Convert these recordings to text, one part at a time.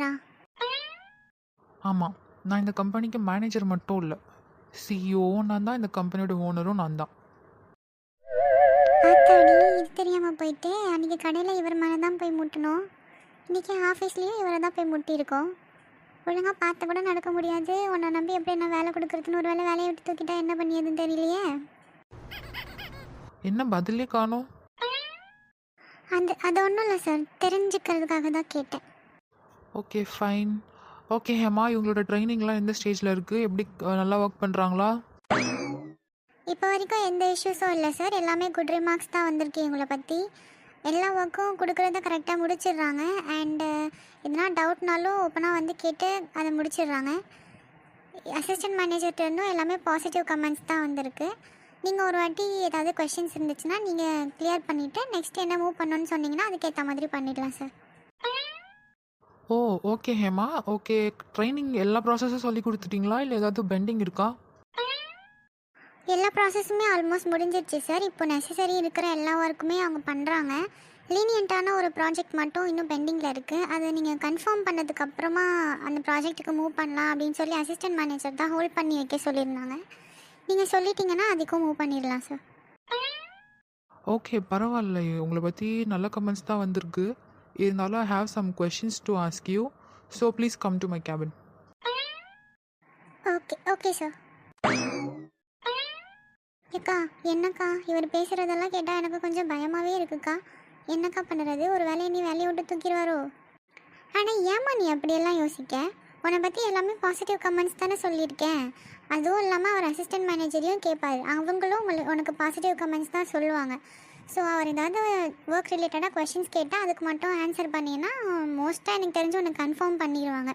மேனேஜரா ஆமாம் நான் இந்த கம்பெனிக்கு மேனேஜர் மட்டும் இல்லை. சிஇஓ நான் தான் இந்த கம்பெனியோட ஓனரும் நான் தான். ஆத்தாடி இது தெரியாமல் போயிட்டு. அன்றைக்கி கடையில் இவர் மேலே தான் போய் முட்டணும். இன்றைக்கி ஆஃபீஸ்லேயும் இவரை தான் போய் முட்டியிருக்கோம். ஒழுங்காக பார்த்து கூட நடக்க முடியாது. உன்னை நம்பி எப்படி என்ன வேலை கொடுக்குறதுன்னு ஒரு வேலை வேலையை விட்டு தூக்கிட்டா என்ன பண்ணியதுன்னு தெரியலையே? என்ன பதிலே காணோம்? அந்த அது ஒன்றும் இல்லை சார் தெரிஞ்சுக்கிறதுக்காக தான் கேட்டேன். ஓகே ஃபைன் ஓகே ஹேமா இவங்களோட ட்ரைனிங்லாம் எந்த ஸ்டேஜில் இருக்குது எப்படி நல்லா ஒர்க் பண்ணுறாங்களா இப்போ வரைக்கும் எந்த இஷ்யூஸும் இல்லை சார் எல்லாமே குட் ரிமார்க்ஸ் தான் வந்திருக்கு இவங்களை பற்றி எல்லா ஒர்க்கும் கொடுக்குறத கரெக்டாக முடிச்சிடுறாங்க. அண்டு எதனா டவுட்னாலும் ஓப்பனாக வந்து கேட்டு அதை முடிச்சிடுறாங்க. அசிஸ்டன்ட் மேனேஜர்கிட்ட இருந்தும் எல்லாமே பாசிட்டிவ் கமெண்ட்ஸ் தான் வந்திருக்கு. நீங்கள் ஒரு வாட்டி ஏதாவது கொஷின்ஸ் இருந்துச்சுன்னா நீங்கள் கிளியர் பண்ணிவிட்டு நெக்ஸ்ட் என்ன மூவ் பண்ணணும்னு சொன்னீங்கன்னா அதுக்கேற்ற மாதிரி பண்ணிடலாம் சார் ஓ ஓகே ஹேமா. ஓகே ட்ரைனிங் எல்லா ப்ராசஸும் சொல்லி கொடுத்துட்டீங்களா? இல்லை ஏதாவது பெண்டிங் இருக்கா? எல்லா ப்ராசஸுமே ஆல்மோஸ்ட் முடிஞ்சிருச்சு சார் இப்போ நெசசரி இருக்கிற எல்லா ஒர்க்குமே அவங்க பண்ணுறாங்க லீனியண்ட்டான ஒரு ப்ராஜெக்ட் மட்டும் இன்னும் பெண்டிங்கில் இருக்குது அதை நீங்கள் கன்ஃபார்ம் பண்ணதுக்கு அப்புறமா அந்த ப்ராஜெக்ட்டுக்கு மூவ் பண்ணலாம் அப்படின்னு சொல்லி அசிஸ்டன்ட் மேனேஜர் தான் ஹோல்ட் பண்ணி வைக்க சொல்லியிருந்தாங்க. நீங்கள் சொல்லிட்டீங்கன்னா அதுக்கும் மூவ் பண்ணிடலாம் சார் ஓகே பரவாயில்ல உங்களை பற்றி நல்ல கமெண்ட்ஸ் தான் வந்திருக்கு. இருந்தாலும் I have some questions to ask you so please come to my cabin okay okay sir ஏக்கா என்னக்கா? இவர் பேசுகிறதெல்லாம் கேட்டால் எனக்கு கொஞ்சம் பயமாகவே இருக்குக்கா. என்னக்கா பண்ணுறது ஒரு வேலையை நீ வேலையை விட்டு தூக்கிடுவாரோ? ஆனால் ஏம்மா நீ அப்படியெல்லாம் யோசிக்க? உன்னை பற்றி எல்லாமே பாசிட்டிவ் கமெண்ட்ஸ் தானே சொல்லியிருக்கேன். அதுவும் இல்லாமல் அவர் அசிஸ்டன்ட் மேனேஜரையும் கேட்பாரு அவங்களும் உங்களுக்கு உனக்கு பாசிட்டிவ் கமெண்ட்ஸ் தான் சொல்லுவாங்க. ஸோ அவர் ஏதாவது ஒர்க் ரிலேட்டடாக கொஷின்ஸ் கேட்டால் அதுக்கு மட்டும் ஆன்சர் பண்ணினா மோஸ்ட்டாக எனக்கு தெரிஞ்சு உனக்கு கன்ஃபார்ம் பண்ணிடுவாங்க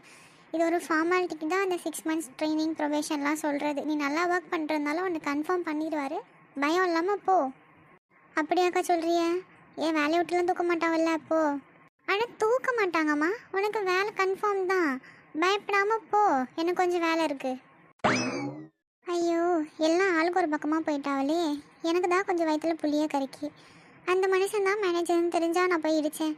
இது ஒரு ஃபார்மாலிட்டிக்கு தான் அந்த சிக்ஸ் மந்த்ஸ் ட்ரைனிங் ப்ரொபேஷன்லாம் சொல்கிறது நீ நல்லா ஒர்க் பண்ணுறதுனால உனக்கு கன்ஃபார்ம் பண்ணிடுவார் பயம் இல்லாமல் போ. அப்படியாக்கா சொல்கிறிய ஏன் வேலையை விட்டுலாம் தூக்க மாட்டாவல்ல அப்போ? ஆனால் தூக்க மாட்டாங்கம்மா. உனக்கு வேலை கன்ஃபார்ம் தான். பயப்படாமல் போ. எனக்கு கொஞ்சம் வேலை இருக்குது ஐயோ எல்லாம் ஆளுக்கு ஒரு பக்கமாக போயிட்டாவளே. எனக்கு தான் கொஞ்சம் வயிற்றுல புளியே கறிக்கி அந்த மனுஷன் தான் மேனேஜர்னு தெரிஞ்சால் நான் போய் இடித்தேன்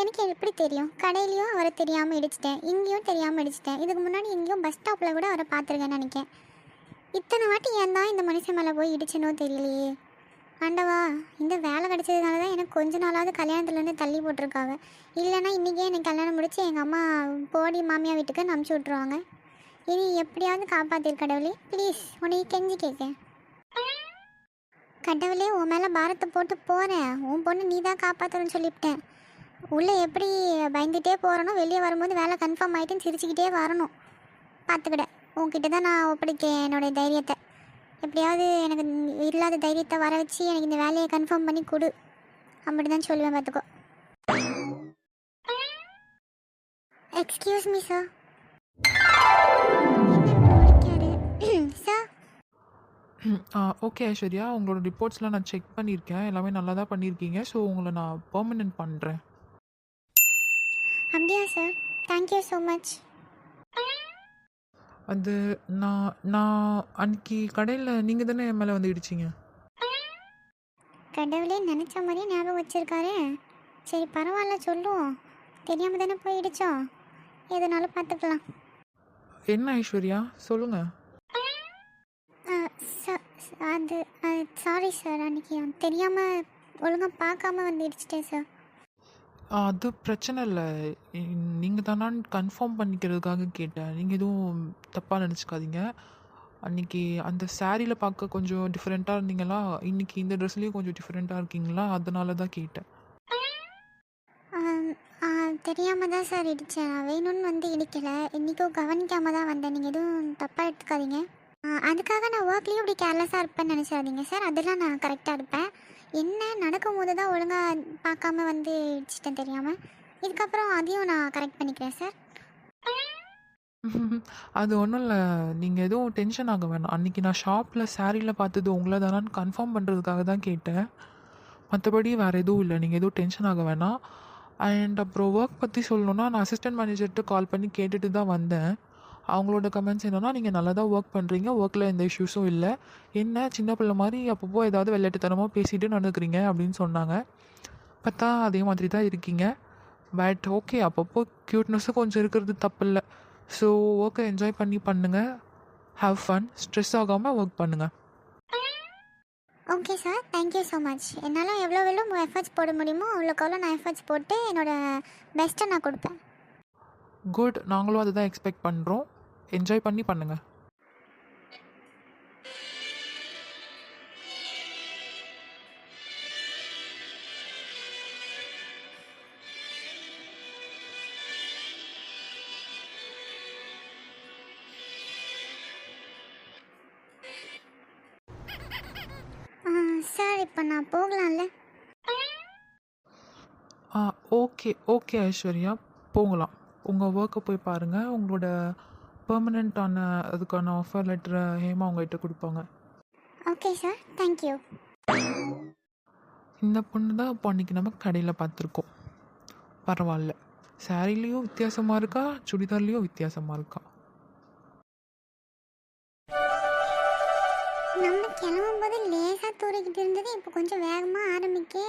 எனக்கு எப்படி தெரியும்? கடையிலையும் அவரை தெரியாமல் இடிச்சிட்டேன். இங்கேயும் தெரியாமல் இடிச்சிட்டேன். இதுக்கு முன்னாடி எங்கேயும் பஸ் ஸ்டாப்பில் கூட அவரை பார்த்துருக்கேன்னு நினைக்கேன். இத்தனை வாட்டி ஏன் தான் இந்த மனுஷன் மேலே போய் இடிச்சனோ தெரியலையே. ஆண்டவா இந்த வேலை கிடைச்சதுனால தான் எனக்கு கொஞ்ச நாளாவது கல்யாணத்துலேருந்து தள்ளி போட்டிருக்காங்க. இல்லைன்னா இன்றைக்கே எனக்கு கல்யாணம் முடிச்சு எங்கள் அம்மா போடி மாமியார் வீட்டுக்கு அனுப்பிச்சி விட்ருவாங்க இனி எப்படியாவது காப்பாத்திரு கடவுளே. ப்ளீஸ் உன்னை கெஞ்சி கேட்க கடவுளே உன் மேலே பாரத்தை போட்டு போகிறேன் உன் பொண்ணு நீ தான் காப்பாற்றணும்னு சொல்லிவிட்டேன். உள்ளே எப்படி பயந்துகிட்டே போகிறனோ வெளியே வரும்போது வேலை கன்ஃபார்ம் ஆகிட்டுன்னு சிரிச்சுக்கிட்டே வரணும். பார்த்துக்கிட. உன்கிட்ட தான் நான் ஒப்படைக்கேன் என்னுடைய தைரியத்தை. எப்படியாவது எனக்கு இல்லாத தைரியத்தை வர வச்சு எனக்கு இந்த வேலையை கன்ஃபார்ம் பண்ணி கொடு. அப்படி தான் சொல்லுவேன் பார்த்துக்கோ. Excuse me sir okay Aishwarya உங்களோட ரிப்போர்ட்ஸ்லாம் நான் செக் பண்ணியிருக்கேன். எல்லாமே நல்லா தான் பண்ணியிருக்கீங்க. ஸோ உங்களை நான் பெர்மனெண்ட் பண்ணுறேன் அப்படியா சார் தேங்க்யூ ஸோ மச் அது நான் நான் அன்னைக்கு கடையில் நீங்கள் தானே என் மேலே வந்து இடிச்சிங்க? கடவுளே நினச்ச மாதிரியே ஞாபகம் வச்சிருக்காரு. சரி பரவாயில்ல சொல்லுவோம். தெரியாமல் தானே போய் எதுனாலும் பார்த்துக்கலாம். என்ன ஐஸ்வர்யா? சொல்லுங்கள் அது சாரி சார் அன்றைக்கி தெரியாமல் ஒழுங்காக பார்க்காம வந்து இடிச்சிட்டேன் சார் அது பிரச்சனை இல்லை. நீங்கள் தானான்னு கன்ஃபார்ம் பண்ணிக்கிறதுக்காக கேட்டேன். நீங்கள் எதுவும் தப்பாக நினச்சிக்காதீங்க. அன்னைக்கு அந்த சாரியில் பார்க்க கொஞ்சம் டிஃப்ரெண்ட்டாக இருந்தீங்களா? இன்னைக்கு இந்த ட்ரெஸ்லேயும் கொஞ்சம் டிஃப்ரெண்ட்டாக இருக்கீங்களா? அதனால தான் கேட்டேன். தெரியாமல் தான் சார் இடித்தேன் நான் வேணும்னு வந்து இடிக்கலை. இன்றைக்கும் கவனிக்காமல் தான் வந்தேன். நீங்கள் எதுவும் தப்பாக எடுத்துக்காதீங்க. அதுக்காக நான் ஒர்க்லேயும் இப்படி கேர்லெஸ்ஸாக இருப்பேன்னு நினச்சிடாதீங்க சார். அதெல்லாம் நான் கரெக்டாக இருப்பேன். என்ன நடக்கும்போது தான் ஒழுங்காக பார்க்காம வந்து இடிச்சிட்டேன் தெரியாமல் இதுக்கப்புறம் அதையும் நான் கரெக்ட் பண்ணிக்கிறேன் சார். அது ஒன்றும் இல்லை. நீங்கள் எதுவும் டென்ஷன் ஆக வேணாம். அன்றைக்கி நான் ஷாப்பில் சாரியில் பார்த்தது உங்களை தானான்னு கன்ஃபார்ம் பண்ணுறதுக்காக தான் கேட்டேன். மற்றபடி வேறு எதுவும் இல்லை. நீங்கள் எதுவும் டென்ஷன் ஆக வேணாம். அண்ட் அப்புறம் ஒர்க் பற்றி சொல்லணுன்னா நான் அசிஸ்டன்ட் மேனேஜர்கிட்ட கால் பண்ணி கேட்டுட்டு தான் வந்தேன். அவங்களோட கமெண்ட்ஸ் என்னன்னா நீங்கள் நல்லா தான் ஒர்க் பண்ணுறீங்க ஒர்க்கில் எந்த இஷ்யூஸும் இல்லை. என்ன சின்ன பிள்ளை மாதிரி அப்பப்போ ஏதாவது விளையாட்டுத்தனமாக பேசிட்டு நடந்துக்கிறீங்க அப்படின்னு சொன்னாங்க. பார்த்தா அதே மாதிரி தான் இருக்கீங்க. பட் ஓகே அப்பப்போ க்யூட்னஸும் கொஞ்சம் இருக்கிறது தப்பில்லை ஸோ ஒர்க்கை என்ஜாய் பண்ணி பண்ணுங்கள் ஹாவ் ஃபன் ஸ்ட்ரெஸ் ஆகாமல் ஒர்க் பண்ணுங்கள் okay sir thank you so much என்னால் எவ்வளோ எவ்வளோ எஃபர்ட்ஸ் போட முடியுமோ? அவ்வளோக்கு அவ்வளோ நான் எஃபர்ட்ஸ் போட்டு என்னோடய பெஸ்ட்டை நான் கொடுப்பேன். குட் நாங்களும் அதை தான் எக்ஸ்பெக்ட் பண்ணுறோம் என்ஜாய் பண்ணி பண்ணுங்கள் சார் இப்போ நான் போகலாம்ல? ஆ ஓகே ஓகே ஐஸ்வர்யா. போகலாம். உங்கள் ஒர்க்கை போய் பாருங்கள் உங்களோட பெர்மனண்ட்டான அதுக்கான ஆஃபர் லெட்டரை ஹேமா உங்கள்கிட்ட கொடுப்பாங்க. ஓகே சார் தேங்க்யூ இந்த பொண்ணு தான் இப்போ அன்றைக்கி நம்ம கடையில் பார்த்துருக்கோம். பரவாயில்ல. சாரீலேயும் வித்தியாசமாக இருக்கா? சுடிதார்லேயும் வித்தியாசமாக இருக்கா? நம்ம கிளம்பும்போது லேசாக தூரிக்கிட்டு இருந்தது. இப்போ கொஞ்சம் வேகமாக ஆரம்பிக்கே.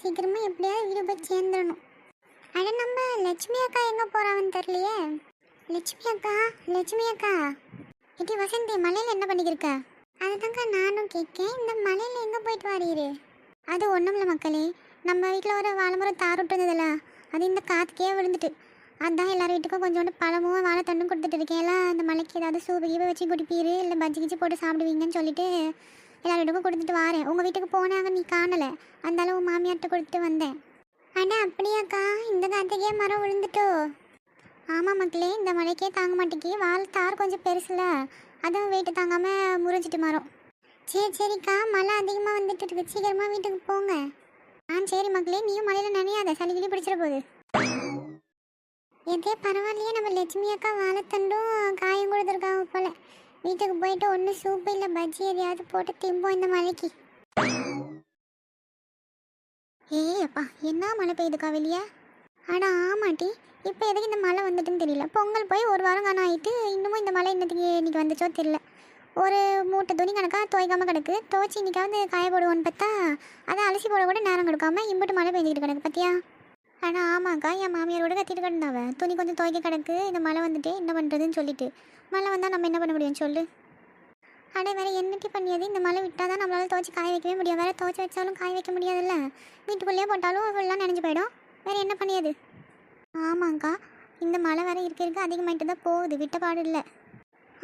சீக்கிரமாக எப்படியாவது வீடு போய் சேர்ந்துடணும். அட நம்ம லட்சுமி அக்கா எங்கே போகிறாங்கன்னு தெரியலையே. லட்சுமி அக்கா லட்சுமி அக்கா. இட்டி வசந்தி மலையில் என்ன பண்ணிக்கிருக்க? அதுதாங்க நானும் கேட்கேன் இந்த மலையில் எங்கே போயிட்டு வாரீரு? அது ஒன்றும் இல்லை மக்களே. நம்ம வீட்டில் ஒரு வாழைமரம் தார் விட்டுருந்ததில்ல அது இந்த காத்துக்கே விழுந்துட்டு. அதான் எல்லார் வீட்டுக்கும் கொஞ்சோண்டு பழமும் வாழைத்தண்டும் கொடுத்துட்டு இருக்கேன். அந்த மலைக்கு ஏதாவது சூப்பு கீப்பை வச்சு குடிப்பீரு இல்லை பஜ்ஜி கிச்சி போட்டு சாப்பிடுவீங்கன்னு சொல்லிட்டு எல்லார் வீட்டுக்கும் கொடுத்துட்டு வாரேன். உங்கள் வீட்டுக்கு போனாங்க நீ காணலை. அந்த உன் மாமியார்கிட்ட கொடுத்துட்டு வந்தேன். அண்ணா அப்படியாக்கா இந்த காத்துக்கே மரம் விழுந்துட்டோ? ஆமாம் மக்களே இந்த மழைக்கே தாங்க மாட்டேங்கி வால் தார் கொஞ்சம் பெருசுல. அதுவும் வெயிட்டு தாங்காமல் முறிஞ்சிட்டு மாறும். சரி சரிக்கா மழை அதிகமாக வந்துட்டு இருக்கு. சீக்கிரமாக வீட்டுக்கு போங்க. ஆ சரி மக்களே நீயும் மழையில் நினையாத. சளி கிளி பிடிச்சிட போகுது. எதே பரவாயில்லையே நம்ம லட்சுமி அக்கா வாழைத்தண்டும் காயும் கொடுத்துருக்காங்க போல. வீட்டுக்கு போயிட்டு ஒன்று சூப்பு இல்லை பஜ்ஜி எதையாவது போட்டு திம்போம் இந்த மழைக்கு. ஏய் அப்பா என்ன மழை பெய்யுதுக்கா வெளியே? ஆனால் ஆமாட்டி இப்போ எதுக்கு இந்த மழை வந்துட்டுன்னு தெரியல. பொங்கல் போய் ஒரு வாரம் காணம் ஆகிட்டு இன்னமும் இந்த மழை இன்னத்துக்கு இன்னைக்கு வந்துச்சோ தெரியல. ஒரு மூட்டை துணி கணக்காக துவைக்காமல் கிடக்கு. துவைச்சி இன்றைக்காவது காய போடுவோன்னு பார்த்தா அதை அலசி போட கூட நேரம் கொடுக்காம இம்பிட்டு மழை பெஞ்சிக்கிட்டு கிடக்கு பார்த்தியா ஆனால் ஆமாக்கா என் மாமியாரோட கத்திட்டு கிடந்தாவ. துணி கொஞ்சம் துவைக்க கிடக்கு. இந்த மழை வந்துட்டு என்ன பண்ணுறதுன்னு சொல்லிட்டு. மழை வந்தால் நம்ம என்ன பண்ண முடியும்னு சொல்லு. அடே வேறு என்னட்டி பண்ணியது? இந்த மழை விட்டால் தான் நம்மளால துவைச்சி காய வைக்கவே முடியும். வேறு துவைச்சி வச்சாலும் காய வைக்க முடியாதுல்ல. வீட்டுக்குள்ளேயே போட்டாலும் ஃபுல்லாக நினைஞ்சு போயிடும். வேற என்ன பண்ணியது? ஆமாங்க்கா இந்த மழை வேற இருக்க இருக்க அதிகமாயிட்டு தான் போகுது விட்ட பாடு இல்லை.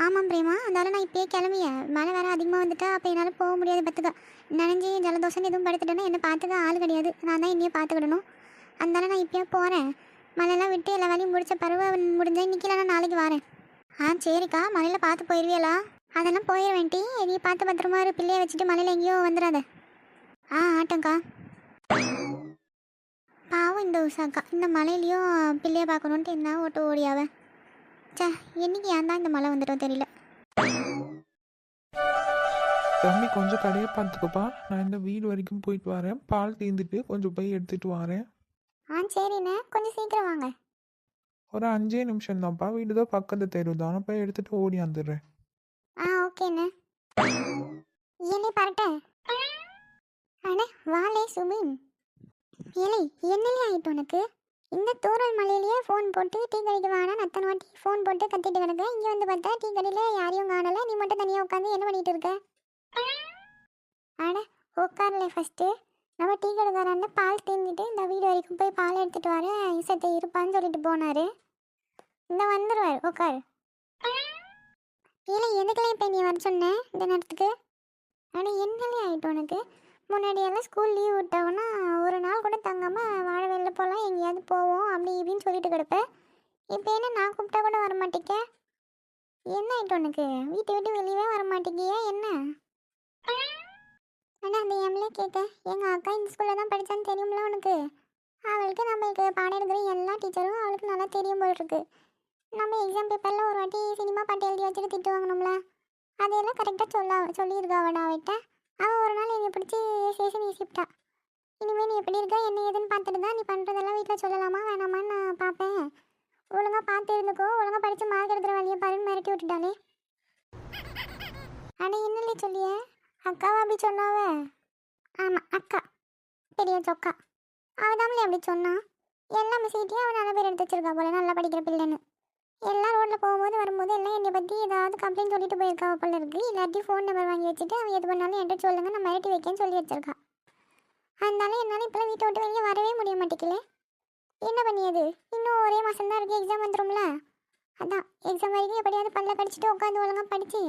ஆமாம் பிரேமா அதனால நான் இப்பயே கிளம்பிய. மழை வேற அதிகமாக வந்துட்டா அப்போ என்னால் போக முடியாது பார்த்துக்க. நனைஞ்சி ஜலதோஷம் எதுவும் படுத்துட்டேன்னா என்னை பார்த்துக்க ஆள் கிடையாது. நான் தான் என்னையே பார்த்துக்கிடணும். அதனால நான் இப்பயே போகிறேன் மழையெல்லாம் விட்டு எல்லா வேலையும் முடிச்ச பருவ முடிஞ்சா இன்னைக்கு நான் நாளைக்கு வரேன். ஆ சரிக்கா. மழையில் பார்த்து போயிடுவியலா அதெல்லாம் போயிட வேண்டி நீ பார்த்து பத்திரமா ஒரு பிள்ளைய வச்சுட்டு மழையில் எங்கேயோ வந்துடாத ஆ ஆட்டங்க்கா இந்த உஷாக்கா இந்த மழையிலையும் பிள்ளைய பார்க்கணுன்ட்டு என்ன ஓட்டு ஓடியாவ? சே என்னைக்கு ஏன் தான் இந்த மழை வந்துட்டோ தெரியல. தம்பி கொஞ்சம் கடையை பார்த்துக்கப்பா. நான் இந்த வீடு வரைக்கும் போயிட்டு வரேன். பால் தீர்ந்துட்டு கொஞ்சம் போய் எடுத்துகிட்டு வரேன். ஆ சரிண்ணே. கொஞ்சம் சீக்கிரம் வாங்க. ஒரு அஞ்சே நிமிஷம் தான்ப்பா வீடு தான் பக்கத்து தெரு. தான் போய் எடுத்துகிட்டு ஓடி வந்துடுறேன். ஆ ஓகேண்ணே. ஏனே பரட்டேன் அண்ணே வாலே சுபின் ஏலை என்னலே ஆயிட்டு உனக்கு? இந்த தூரல் மலையிலேயே ஃபோன் போட்டு டீ கடைக்கு வானா அத்தனை வாட்டி ஃபோன் போட்டு கத்திட்டு கிடக்க. இங்கே வந்து பார்த்தா டீ கடையில் யாரையும் காணலை. நீ மட்டும் தனியாக உட்காந்து என்ன பண்ணிட்டு இருக்க? அட உட்காரல ஃபஸ்ட்டு நம்ம டீ கடைக்காரன் பால் தீர்ந்துட்டு இந்த வீடு வரைக்கும் போய் பால் எடுத்துகிட்டு வரேன் இசத்தை இருப்பான்னு சொல்லிட்டு போனாரு. இந்த வந்துடுவார் உட்காரு. இல்லை எதுக்கெல்லாம் இப்போ நீ வர சொன்னேன் இந்த நேரத்துக்கு? ஆனால் என்னலே ஆகிட்டு உனக்கு? முன்னாடியெல்லாம் ஸ்கூல் லீவ் விட்டாங்கன்னா ஒரு நாள் கூட தங்காமல் வாழ வெளில போகலாம் எங்கேயாவது போவோம் அப்படி இப்படின்னு சொல்லிட்டு கிடப்பேன் இப்போ என்ன நான் கூப்பிட்டா கூட வர என்ன ஆகிட்டு உனக்கு? வீட்டை விட்டு வெளியவே வரமாட்டேங்கியா என்ன? ஆனால் அந்த எம்லே கேட்க எங்கள் அக்கா இந்த ஸ்கூலில் தான் படித்தான்னு தெரியும்ல உனக்கு? அவளுக்கு நம்மளுக்கு பாடம் எடுக்கிற எல்லா டீச்சரும் அவளுக்கு நல்லா தெரியும் போல் இருக்கு. நம்ம எக்ஸாம் பேப்பரில் ஒரு வாட்டி சினிமா பாட்டு எழுதி வச்சுட்டு திட்டு வாங்கணும்ல? அதையெல்லாம் கரெக்டாக சொல்ல சொல்லியிருக்கா அவன் அவட்ட அவள் ஒரு நாள் என்னை பிடிச்சி சேஷன் சிப்டா இனிமேல் நீ எப்படி இருக்க? என்ன ஏதுன்னு பார்த்துட்டு தான் நீ பண்ணுறதெல்லாம் வீட்டில் சொல்லலாமா? வேணாமான்னு நான் பார்ப்பேன் ஒழுங்காக பார்த்து இருந்துக்கோ. ஒழுங்காக படித்து மார்க் எடுக்கிற வழியை பாருன்னு மிரட்டி விட்டுட்டாலே ஆனால் என்னலே சொல்லிய? அக்காவா அப்படி சொன்னாவ? ஆமாம் அக்கா. பெரிய சொக்கா. அவள் அப்படி சொன்னான் எல்லா மிஸ்கிட்டையும் அவன் நல்ல பேர் எடுத்து வச்சிருக்கா போல. நல்லா படிக்கிற பிள்ளைன்னு. எல்லாம் ரோட்டில் போகும்போது வரும்போது எல்லாம் என்னை பற்றி ஏதாவது கம்ப்ளைண்ட் சொல்லிட்டு போயிருக்கா போல இருக்கு. இல்லாட்டி ஃபோன் நம்பர் வாங்கி வச்சுட்டு அவன் எது பண்ணாலும் என்கிட்ட சொல்லுங்க நான் மிரட்டி வைக்கேன்னு சொல்லி வச்சிருக்கா. அதனால என்னால் இப்போலாம் வீட்டை விட்டு வெளியே வரவே முடிய மாட்டேங்கல என்ன பண்ணியது இன்னும் ஒரே மாதம் தான் இருக்குது எக்ஸாம் வந்துடும்ல அதான் எக்ஸாம் வரைக்கும் எப்படியாவது பல்ல கடிச்சிட்டு உட்காந்து ஒழுங்காக படித்து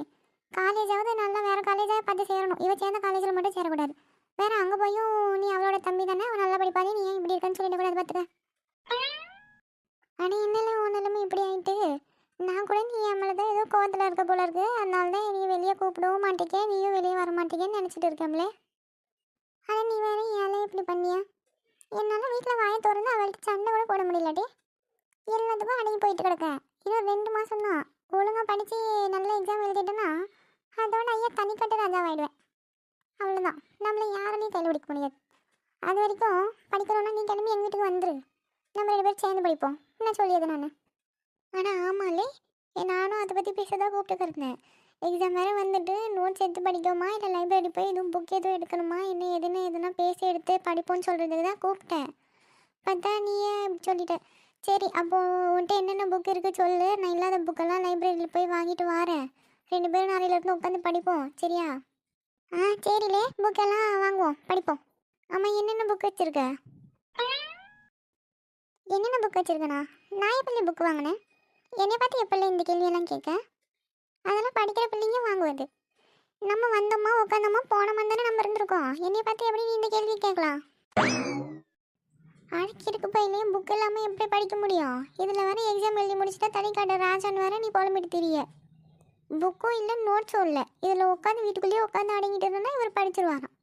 காலேஜாவது நல்லா வேறு காலேஜாக பார்த்து சேரணும். இவ சேர்ந்த காலேஜில் மட்டும் சேரக்கூடாது. வேறு அங்கே போயும் நீ அவளோட தம்பி தானே? அவன் நல்லா படிப்பாதே நீ ஏன் இப்படி இருக்கன்னு சொல்லிடக்கூடாது பார்த்துக்க. ஆனால் என்னெல்லாம் உன் நிலைமை இப்படி ஆயிட்டு? நான் கூட நீ என் மேலே தான் ஏதோ கோவத்தில் இருக்க போல இருக்கு. அதனால தான் நீ வெளியே கூப்பிடவும் மாட்டேக்கே. நீயும் வெளியே வர மாட்டேங்கன்னு நினச்சிட்டு இருக்கம்ல. ஆனால் நீ வேற ஏழை இப்படி பண்ணியா? என்னால் வீட்டில் வாயை திறந்து அவள்கிட்ட சண்டை கூட போட முடியலடி. எல்லாத்துக்கும் அடங்கி போயிட்டு கிடக்க. இன்னும் ரெண்டு மாதம் தான். ஒழுங்காக படித்து நல்ல எக்ஸாம் எழுதிட்டேன்னா அதோட ஐயா தனிக்கட்டு ராஜாவாயிடுவேன். அவ்வளோதான் நம்மளை யாராலையும் கையில் பிடிக்க முடியாது. அது வரைக்கும் படிக்கிறோன்னா நீ கிளம்பி எங்கள் வீட்டுக்கு வந்துடு நம்ம ரெண்டு பேரும் சேர்ந்து படிப்போம். என்ன சொல்லியது நான்? ஆனால் ஆமாலே. நானும் அதை பற்றி பேச தான் கூப்பிட்டுக்கிறேன் எக்ஸாம் வேறு வந்துட்டு நோட்ஸ் எடுத்து படிக்கோமா இல்லை லைப்ரரி போய் எதுவும் புக் எதுவும் எடுக்கணுமா? என்ன எதுன்னு எதுனா பேசி எடுத்து படிப்போம்னு சொல்கிறதுக்கு தான் கூப்பிட்டேன். பார்த்தா நீயே சொல்லிட்ட? சரி அப்போது உன்ட்டு என்னென்ன புக் இருக்குது சொல்லு. நான் இல்லாத புக்கெல்லாம் லைப்ரரியில் போய் வாங்கிட்டு வரேன். ரெண்டு பேரும் நாளையில இருந்து உட்காந்து படிப்போம். சரியா? ஆ சரிலே. புக்கெல்லாம் வாங்குவோம். படிப்போம். ஆமாம் என்னென்ன புக் வச்சுருக்க? என்னென்ன புக் வச்சுருக்கண்ணா நான் எப்படி புக் வாங்கினேன். என்னை பார்த்து எப்படி இந்த கேள்வியெல்லாம் கேட்க? அதெல்லாம் படிக்கிற பிள்ளைங்க வாங்குவது. நம்ம வந்தோமா உட்காந்தோமா போனோமா தானே நம்ம இருந்திருக்கோம். என்னை பார்த்து எப்படி நீ இந்த கேள்வி கேட்கலாம்? அழைச்சிருக்கு பையிலையும் புக் இல்லாமல் எப்படி படிக்க முடியும்? இதில் வர எக்ஸாம் எழுதி முடிச்சுட்டா தனி காட்ட ராஜான்னு வேற நீ புலம்பிட்டு தெரிய புக்கும் இல்லை நோட்ஸும் இல்லை. இதில் உட்காந்து வீட்டுக்குள்ளேயே உட்காந்து அடங்கிட்டு இருந்தா இவர் படிச்சிருவாராம்.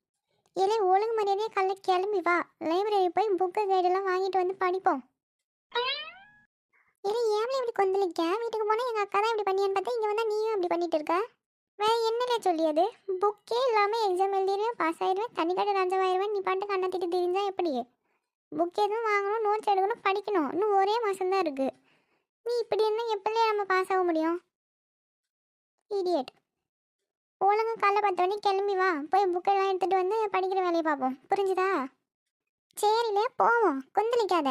இல்லை ஒழுங்கு மரியாதையே கல்ல கிளம்பி வா. லைப்ரரி போய் புக்கு கைடெல்லாம் வாங்கிட்டு வந்து படிப்போம். இல்லை ஏன் இப்படி கொந்தளிக்க? வீட்டுக்கு போனால் எங்கள் அக்கா தான் இப்படி பண்ணியான்னு பார்த்தா இங்கே வந்தால் நீயும் அப்படி பண்ணிட்டு இருக்க? வேற என்னல சொல்லியது புக்கே இல்லாமல் எக்ஸாம் எழுதிடுவேன் பாஸ் ஆயிடுவேன் தனி கடை ராஜாவாயிருவேன் நீ பாட்டு கண்ணத்திட்டு தெரிஞ்சா எப்படி? புக் எதுவும் வாங்கணும் நோட்ஸ் எடுக்கணும் படிக்கணும். இன்னும் ஒரே மாதம்தான் இருக்குது நீ இப்படி இருந்தால் எப்படியே நம்ம பாஸ் ஆக முடியும்? இடியட் ஒழுங்கா காலைல பத்து மணிக்கு கிளம்பி வா. போய் புக்கெல்லாம் எடுத்துகிட்டு வந்து படிக்கிற வேலையை பார்ப்போம். புரிஞ்சுதா? சரிலே போவோம். கொந்தளிக்காத.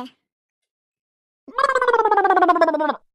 ブブブブブブ。